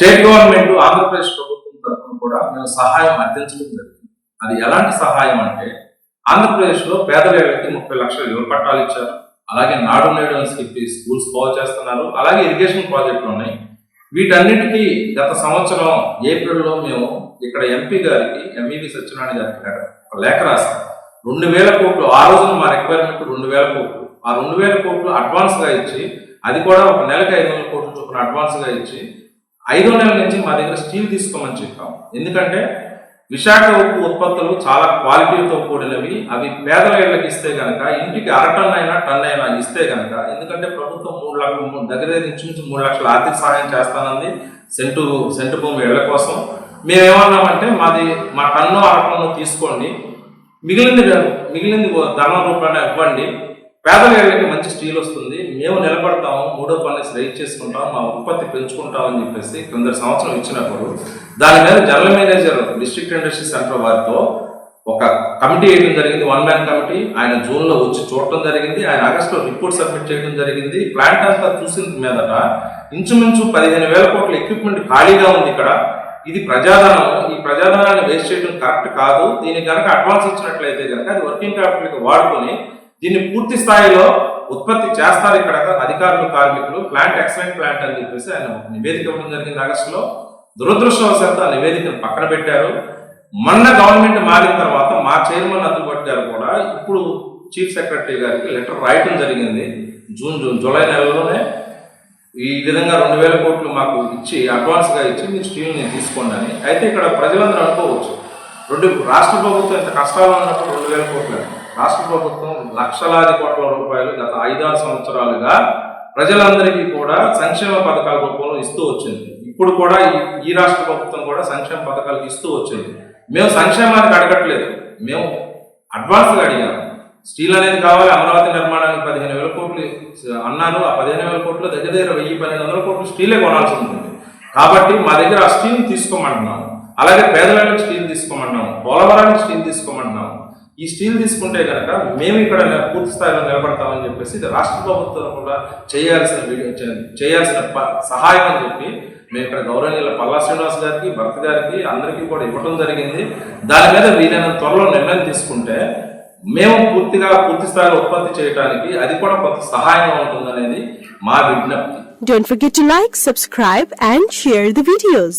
State government Andhra Pradesh ప్రభుత్వం తరఫున కూడా మేము సహాయం అందించడం జరిగింది. అది ఎలాంటి సహాయం అంటే ఆంధ్రప్రదేశ్లో పేద వ్యక్తి ముప్పై లక్షల ఇళ్ళ పట్టాలు ఇచ్చారు. అలాగే నాడు నేడు అని చెప్పి స్కూల్స్ బాగు చేస్తున్నారు. అలాగే ఇరిగేషన్ ప్రాజెక్టులు ఉన్నాయి. వీటన్నిటికీ గత సంవత్సరం ఏప్రిల్లో మేము ఇక్కడ ఎంపీ గారికి ఎంఈవి సత్యనారాయణ గారికి ఒక లేఖ రాసాం రెండు వేల కోట్లు ఆ రోజున మా రిక్వైర్మెంట్ రెండు వేల కోట్లు. ఆ రెండు వేల కోట్లు అడ్వాన్స్గా ఇచ్చి అది కూడా ఒక నెలకు ఐదు వందల కోట్ల చొప్పున అడ్వాన్స్గా ఇచ్చి ఐదో నెల నుంచి మా దగ్గర స్టీల్ తీసుకోమని చెప్పాం. ఎందుకంటే విశాఖ ఉప్పు ఉత్పత్తులు చాలా క్వాలిటీతో కూడినవి. అవి పేదల ఇళ్ళకి ఇస్తే కనుక ఇంటికి అర టన్ అయినా టన్ అయినా ఇస్తే కనుక ఎందుకంటే ప్రభుత్వం మూడు లక్షల దగ్గర దగ్గర నుంచి నుంచి మూడు లక్షల ఆర్థిక సహాయం చేస్తానంది సెంటు సెంటు భూమి ఇళ్ళ కోసం. మేమేమన్నామంటే మాది మా టన్ను అర టన్ను తీసుకోండి. మిగిలింది మిగిలింది ధనం రూపాయన ఇవ్వండి. పేదల ఇళ్ళకి మంచి స్టీల్ వస్తుంది. మేము నిలబడతాము మూడో పని రైట్ చేసుకుంటాం మా ఉత్పత్తి పెంచుకుంటాం అని చెప్పేసి కొందరు సంవత్సరం ఇచ్చినప్పుడు దాని మీద general manager district industry centre వారితో ఒక కమిటీ వేయడం జరిగింది. One man committee. ఆయన జూన్లో వచ్చి చూడటం జరిగింది. ఆయన ఆగస్టులో రిపోర్ట్ సబ్మిట్ చేయడం జరిగింది. ప్లాంట్ అంతా చూసిన మీదట ఇంచుమించు పదిహేను వేల కోట్ల ఎక్విప్మెంట్ ఖాళీగా ఉంది ఇక్కడ. ఇది ప్రజాధనం. ఈ ప్రజాధనాన్ని వేస్ట్ చేయడం కరెక్ట్ కాదు. దీనికి కనుక అడ్వాన్స్ ఇచ్చినట్లయితే కనుక అది వర్కింగ్ క్యాపిటల్కి వాడుకొని దీన్ని పూర్తి స్థాయిలో ఉత్పత్తి చేస్తారు ఇక్కడ అధికారులు కార్మికులు ప్లాంట్ ఎక్సలెంట్ ప్లాంట్ అని చెప్పేసి ఆయన నివేదిక ఇవ్వడం జరిగింది ఆగస్టులో. దురదృష్టవశాత్తు ఆ నివేదికను పక్కన పెట్టారు. మొన్న గవర్నమెంట్ మారిన తర్వాత మా చైర్మన్ అందుబాటు గారు కూడా. ఇప్పుడు చీఫ్ సెక్రటరీ గారికి లెటర్ రాయటం జరిగింది. జూన్ జూన్ జూలై నెలలోనే ఈ విధంగా రెండు వేల కోట్లు మాకు ఇచ్చి అడ్వాన్స్గా ఇచ్చి మీ స్టీల్ని తీసుకోండి అని. అయితే ఇక్కడ ప్రజలందరూ అనుకోవచ్చు. రెండు రాష్ట్ర ప్రభుత్వం ఇంత కష్టాలు ఉన్నప్పుడు రెండు వేల కోట్లు. రాష్ట్ర ప్రభుత్వం లక్షలాది కోట్ల రూపాయలు గత ఐదారు సంవత్సరాలుగా ప్రజలందరికీ కూడా సంక్షేమ పథకాల రూపంలో ఇస్తూ వచ్చింది. ఇప్పుడు కూడా ఈ- ఈ రాష్ట్ర ప్రభుత్వం కూడా సంక్షేమ పథకాలు ఇస్తూ వచ్చింది. మేము సంక్షేమానికి అడగట్లేదు. మేము అడ్వాన్స్గా అడిగాము స్టీల్ అనేది కావాలి అమరావతి నిర్మాణానికి పదిహేను వేల కోట్లు అన్నాను. ఆ పదిహేను వేల కోట్లు దగ్గర దగ్గర వెయ్యి పన్నెండు వందల కోట్లు స్టీలే కొనాల్సి ఉంటుంది కాబట్టి మా దగ్గర ఆ స్టీల్ తీసుకోమంటున్నాము అలాగే పేదలకు స్టీల్ తీసుకోమంటున్నాము పోలవరానికి స్టీల్ తీసుకోమంటున్నాము ఈ స్టీల్ తీసుకుంటే కనుక మేము ఇక్కడ పూర్తి స్థాయిలో నిలబడతామని చెప్పేసి ఇది రాష్ట్ర ప్రభుత్వం కూడా చేయాల్సిన చేయాల్సిన ప- సహాయం అని చెప్పి మేము ఇక్కడ గౌరవనీయుల పల్లా శ్రీనివాస్ గారికి భర్త గారికి అందరికీ కూడా ఇవ్వడం జరిగింది దాని మీద వీలైనంత త్వరలో నిర్ణయం తీసుకుంటే మేము పూర్తిగా పూర్తి స్థాయిలో ఉత్పత్తి చేయడానికి అది కూడా కొంత సహాయంగా ఉంటుందనేది మా విజ్ఞప్తి Don't forget to like, subscribe and share the videos.